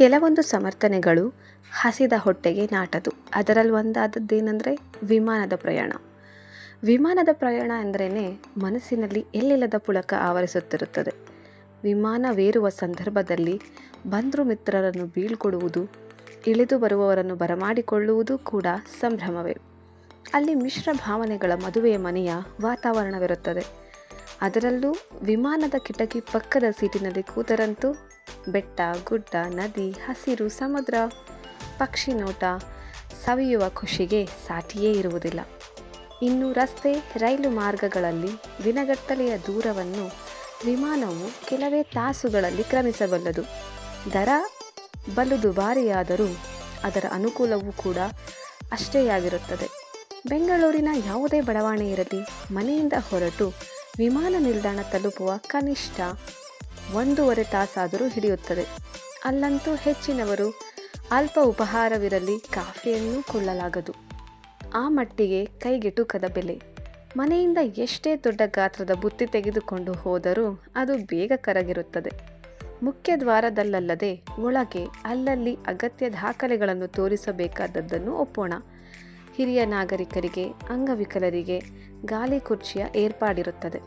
ಕೆಲವೊಂದು ಸಮರ್ಥನೆಗಳು ಹಸಿದ ಹೊಟ್ಟೆಗೆ ನಾಟದು. ಅದರಲ್ಲಿ ಒಂದಾದದ್ದೇನೆಂದರೆ ವಿಮಾನದ ಪ್ರಯಾಣ. ವಿಮಾನದ ಪ್ರಯಾಣ ಅಂದ್ರೇ ಮನಸ್ಸಿನಲ್ಲಿ ಎಲ್ಲಿಲ್ಲದ ಪುಳಕ ಆವರಿಸುತ್ತಿರುತ್ತದೆ. ವಿಮಾನವೇರುವ ಸಂದರ್ಭದಲ್ಲಿ ಬಂಧು ಮಿತ್ರರನ್ನು ಬೀಳ್ಕೊಡುವುದು, ಇಳಿದು ಬರುವವರನ್ನು ಬರಮಾಡಿಕೊಳ್ಳುವುದು ಕೂಡ ಸಂಭ್ರಮವೇ. ಅಲ್ಲಿ ಮಿಶ್ರ ಭಾವನೆಗಳ ಮದುವೆಯ ಮನೆಯ ವಾತಾವರಣವಿರುತ್ತದೆ. ಅದರಲ್ಲೂ ವಿಮಾನದ ಕಿಟಕಿ ಪಕ್ಕದ ಸೀಟಿನಲ್ಲಿ ಕೂತರಂತೂ ಬೆಟ್ಟ, ಗುಡ್ಡ, ನದಿ, ಹಸಿರು, ಸಮುದ್ರ, ಪಕ್ಷಿ ನೋಟ ಸವಿಯುವ ಖುಷಿಗೆ ಸಾಟಿಯೇ ಇರುವುದಿಲ್ಲ. ಇನ್ನು ರಸ್ತೆ, ರೈಲು ಮಾರ್ಗಗಳಲ್ಲಿ ದಿನಗಟ್ಟಲೆಯ ದೂರವನ್ನು ವಿಮಾನವು ಕೆಲವೇ ತಾಸುಗಳಲ್ಲಿ ಕ್ರಮಿಸಬಲ್ಲದು. ದರ ಬಲು ದುಬಾರಿಯಾದರೂ ಅದರ ಅನುಕೂಲವೂ ಕೂಡ ಅಷ್ಟೇ ಆಗಿರುತ್ತದೆ ಬೆಂಗಳೂರಿನ ಯಾವುದೇ ಬಡಾವಣೆ ಇರಲಿ, ಮನೆಯಿಂದ ಹೊರಟು ವಿಮಾನ ನಿಲ್ದಾಣ ತಲುಪುವ ಕನಿಷ್ಠ ಒಂದೂವರೆ ತಾಸಾದರೂ ಹಿಡಿಯುತ್ತದೆ. ಅಲ್ಲಂತೂ ಹೆಚ್ಚಿನವರು ಅಲ್ಪ ಉಪಹಾರವಿರಲಿ ಕಾಫಿಯನ್ನು ಕೊಳ್ಳಲಾಗದು ಆ ಮಟ್ಟಿಗೆ ಕೈಗೆಟುಕದ ಬೆಲೆ. ಮನೆಯಿಂದ ಎಷ್ಟೇ ದೊಡ್ಡ ಗಾತ್ರದ ಬುತ್ತಿ ತೆಗೆದುಕೊಂಡು ಹೋದರೂ ಅದು ಬೇಗ ಕರಗಿರುತ್ತದೆ. ಮುಖ್ಯ ದ್ವಾರದಲ್ಲಲ್ಲದೆ ಒಳಗೆ ಅಲ್ಲಲ್ಲಿ ಅಗತ್ಯ ದಾಖಲೆಗಳನ್ನು ತೋರಿಸಬೇಕಾದದ್ದನ್ನು ಒಪ್ಪೋಣ. ಹಿರಿಯ ನಾಗರಿಕರಿಗೆ, ಅಂಗವಿಕಲರಿಗೆ ಗಾಲಿ ಕುರ್ಚಿಯ ಏರ್ಪಾಡಿರುತ್ತದೆ.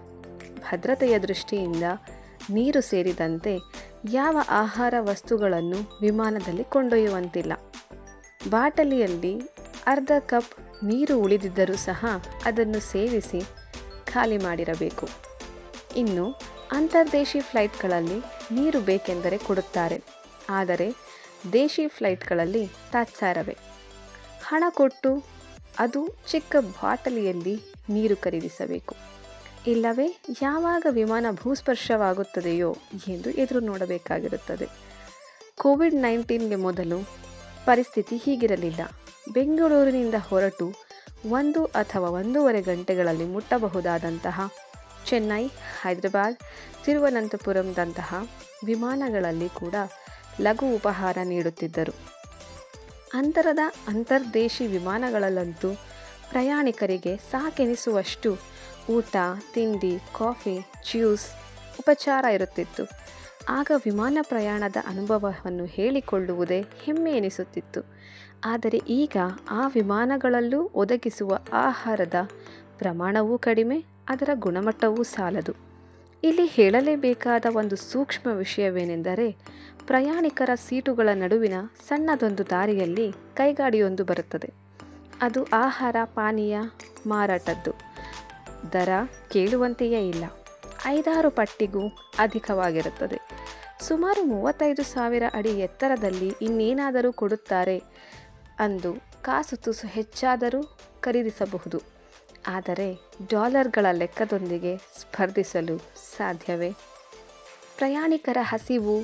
ಭದ್ರತೆಯ ದೃಷ್ಟಿಯಿಂದ ನೀರು ಸೇರಿದಂತೆ ಯಾವ ಆಹಾರ ವಸ್ತುಗಳನ್ನು ವಿಮಾನದಲ್ಲಿ ಕೊಂಡೊಯ್ಯುವಂತಿಲ್ಲ. ಬಾಟಲಿಯಲ್ಲಿ ಅರ್ಧ ಕಪ್ ನೀರು ಉಳಿದಿದ್ದರೂ ಸಹ ಅದನ್ನು ಸೇವಿಸಿ ಖಾಲಿ ಮಾಡಿರಬೇಕು. ಇನ್ನು ಅಂತರ್ದೇಶಿ ಫ್ಲೈಟ್ಗಳಲ್ಲಿ ನೀರು ಬೇಕೆಂದರೆ ಕೊಡುತ್ತಾರೆ. ಆದರೆ ದೇಶಿ ಫ್ಲೈಟ್ಗಳಲ್ಲಿ ತಾತ್ಸಾರವೇ. ಹಣ ಕೊಟ್ಟು ಅದು ಚಿಕ್ಕ ಬಾಟಲಿಯಲ್ಲಿ ನೀರು ಖರೀದಿಸಬೇಕು. ಇಲ್ಲವೇ? ಯಾವಾಗ ವಿಮಾನ ಭೂಸ್ಪರ್ಶವಾಗುತ್ತದೆಯೋ ಎಂದು ಎದುರು ನೋಡಬೇಕಾಗಿರುತ್ತದೆ. ಕೋವಿಡ್ ನೈನ್ಟೀನ್ಗೆ ಮೊದಲು ಪರಿಸ್ಥಿತಿ ಹೀಗಿರಲಿಲ್ಲ. ಬೆಂಗಳೂರಿನಿಂದ ಹೊರಟು ಒಂದು ಅಥವಾ ಒಂದೂವರೆ ಗಂಟೆಗಳಲ್ಲಿ ಮುಟ್ಟಬಹುದಾದಂತಹ ಚೆನ್ನೈ, ಹೈದರಾಬಾದ್, ತಿರುವನಂತಪುರಂದಂತಹ ವಿಮಾನಗಳಲ್ಲಿ ಕೂಡ ಲಘು ಉಪಹಾರ ನೀಡುತ್ತಿದ್ದರು. ಅಂತರದ ಅಂತರ್ದೇಶಿ ವಿಮಾನಗಳಲ್ಲಂತೂ ಪ್ರಯಾಣಿಕರಿಗೆ ಸಾಕೆನಿಸುವಷ್ಟು ಊಟ, ತಿಂಡಿ, ಕಾಫಿ, ಜ್ಯೂಸ್ ಉಪಚಾರ ಇರುತ್ತಿತ್ತು. ಆಗ ವಿಮಾನ ಪ್ರಯಾಣದ ಅನುಭವವನ್ನು ಹೇಳಿಕೊಳ್ಳುವುದೇ ಹೆಮ್ಮೆ ಎನಿಸುತ್ತಿತ್ತು. ಆದರೆ ಈಗ ಆ ವಿಮಾನಗಳಲ್ಲೂ ಒದಗಿಸುವ ಆಹಾರದ ಪ್ರಮಾಣವೂ ಕಡಿಮೆ, ಅದರ ಗುಣಮಟ್ಟವೂ ಸಾಲದು. ಇಲ್ಲಿ ಹೇಳಲೇಬೇಕಾದ ಒಂದು ಸೂಕ್ಷ್ಮ ವಿಷಯವೇನೆಂದರೆ, ಪ್ರಯಾಣಿಕರ ಸೀಟುಗಳ ನಡುವಿನ ಸಣ್ಣದೊಂದು ದಾರಿಯಲ್ಲಿ ಕೈಗಾಡಿಯೊಂದು ಬರುತ್ತದೆ. ಅದು ಆಹಾರ, ಪಾನೀಯ ಮಾರಾಟದ್ದು. ದರ ಕೇಳುವಂತೆಯೇ ಇಲ್ಲ. ಐದಾರು ಪಟ್ಟಿಗೂ ಅಧಿಕವಾಗಿರುತ್ತದೆ. ಸುಮಾರು ಮೂವತ್ತೈದು ಸಾವಿರ ಅಡಿ ಎತ್ತರದಲ್ಲಿ ಇನ್ನೇನಾದರೂ ಕೊಡುತ್ತಾರೆ ಅಂದು ಕಾಸು ತುಸು ಹೆಚ್ಚಾದರೂ ಖರೀದಿಸಬಹುದು. ಆದರೆ ಡಾಲರ್ಗಳ ಲೆಕ್ಕದೊಂದಿಗೆ ಸ್ಪರ್ಧಿಸಲು ಸಾಧ್ಯವೇ? ಪ್ರಯಾಣಿಕರ ಹಸಿವು,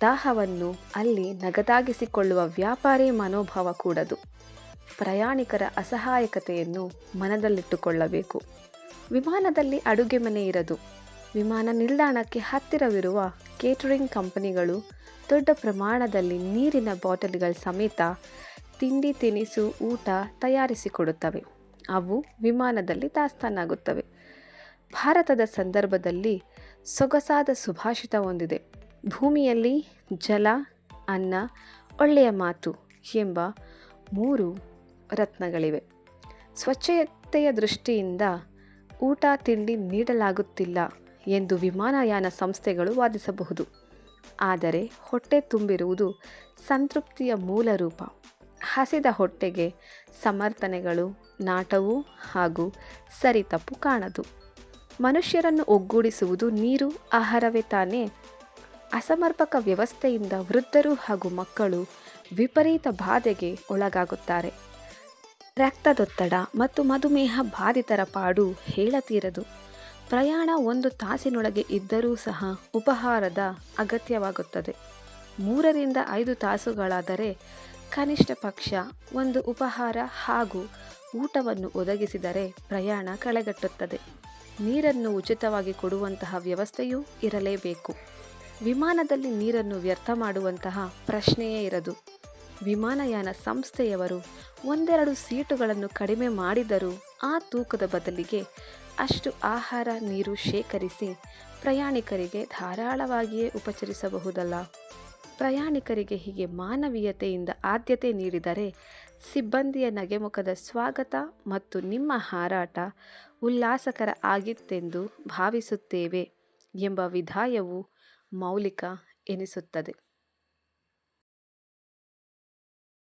ದಾಹವನ್ನು ಅಲ್ಲಿ ನಗದಾಗಿಸಿಕೊಳ್ಳುವ ವ್ಯಾಪಾರಿ ಮನೋಭಾವ ಕೂಡದು. ಪ್ರಯಾಣಿಕರ ಅಸಹಾಯಕತೆಯನ್ನು ಮನದಲ್ಲಿಟ್ಟುಕೊಳ್ಳಬೇಕು. ವಿಮಾನದಲ್ಲಿ ಅಡುಗೆ ಮನೆ ಇರದು. ವಿಮಾನ ನಿಲ್ದಾಣಕ್ಕೆ ಹತ್ತಿರವಿರುವ ಕೇಟರಿಂಗ್ ಕಂಪನಿಗಳು ದೊಡ್ಡ ಪ್ರಮಾಣದಲ್ಲಿ ನೀರಿನ ಬಾಟಲ್ಗಳ ಸಮೇತ ತಿಂಡಿ, ತಿನಿಸು, ಊಟ ತಯಾರಿಸಿಕೊಡುತ್ತವೆ. ಅವು ವಿಮಾನದಲ್ಲಿ ದಾಸ್ತಾನಾಗುತ್ತವೆ. ಭಾರತದ ಸಂದರ್ಭದಲ್ಲಿ ಸೊಗಸಾದ ಸುಭಾಷಿತ ಹೊಂದಿದೆ. ಭೂಮಿಯಲ್ಲಿ ಜಲ, ಅನ್ನ ಒಳ್ಳೆಯ ಮಾತು ಎಂಬ ಮೂರು ರತ್ನಗಳಿವೆ. ಸ್ವಚ್ಛತೆಯ ದೃಷ್ಟಿಯಿಂದ ಊಟ, ತಿಂಡಿ ನೀಡಲಾಗುತ್ತಿಲ್ಲ ಎಂದು ವಿಮಾನಯಾನ ಸಂಸ್ಥೆಗಳು ವಾದಿಸಬಹುದು. ಆದರೆ ಹೊಟ್ಟೆ ತುಂಬಿರುವುದು ಸಂತೃಪ್ತಿಯ ಮೂಲ ರೂಪ. ಹಸಿದ ಹೊಟ್ಟೆಗೆ ಸಮರ್ಥನೆಗಳು, ನಾಟವು ಹಾಗೂ ಸರಿತಪ್ಪು ಕಾಣದು. ಮನುಷ್ಯರನ್ನು ಒಗ್ಗೂಡಿಸುವುದು ನೀರು, ಆಹಾರವೇ ತಾನೇ. ಅಸಮರ್ಪಕ ವ್ಯವಸ್ಥೆಯಿಂದ ವೃದ್ಧರು ಹಾಗೂ ಮಕ್ಕಳು ವಿಪರೀತ ಬಾಧೆಗೆ ಒಳಗಾಗುತ್ತಾರೆ. ರಕ್ತದೊತ್ತಡ ಮತ್ತು ಮಧುಮೇಹ ಬಾಧಿತರ ಪಾಡು ಹೇಳತೀರದು. ಪ್ರಯಾಣ ಒಂದು ತಾಸಿನೊಳಗೆ ಇದ್ದರೂ ಸಹ ಉಪಹಾರದ ಅಗತ್ಯವಾಗುತ್ತದೆ. ಮೂರರಿಂದ ಐದು ತಾಸುಗಳಾದರೆ ಕನಿಷ್ಠ ಪಕ್ಷ ಒಂದು ಉಪಹಾರ ಹಾಗೂ ಊಟವನ್ನು ಒದಗಿಸಿದರೆ ಪ್ರಯಾಣ ಕಳೆಗಟ್ಟುತ್ತದೆ. ನೀರನ್ನು ಉಚಿತವಾಗಿ ಕೊಡುವಂತಹ ವ್ಯವಸ್ಥೆಯೂ ಇರಲೇಬೇಕು. ವಿಮಾನದಲ್ಲಿ ನೀರನ್ನು ವ್ಯರ್ಥ ಮಾಡುವಂತಹ ಪ್ರಶ್ನೆಯೇ ಇರದು. ವಿಮಾನಯಾನ ಸಂಸ್ಥೆಯವರು ಒಂದೆರಡು ಸೀಟುಗಳನ್ನು ಕಡಿಮೆ ಮಾಡಿದರೂ ಆ ತೂಕದ ಬದಲಿಗೆ ಅಷ್ಟು ಆಹಾರ, ನೀರು ಶೇಖರಿಸಿ ಪ್ರಯಾಣಿಕರಿಗೆ ಧಾರಾಳವಾಗಿಯೇ ಉಪಚರಿಸಬಹುದಲ್ಲ. ಪ್ರಯಾಣಿಕರಿಗೆ ಹೀಗೆ ಮಾನವೀಯತೆಯಿಂದ ಆದ್ಯತೆ ನೀಡಿದರೆ ಸಿಬ್ಬಂದಿಯ ನಗೆಮುಖದ ಸ್ವಾಗತ ಮತ್ತು ನಿಮ್ಮ ಹಾರಾಟ ಉಲ್ಲಾಸಕರ ಆಗಿತ್ತೆಂದು ಭಾವಿಸುತ್ತೇವೆ ಎಂಬ ವಿಧಾಯವು ಮೌಲಿಕ ಎನಿಸುತ್ತದೆ.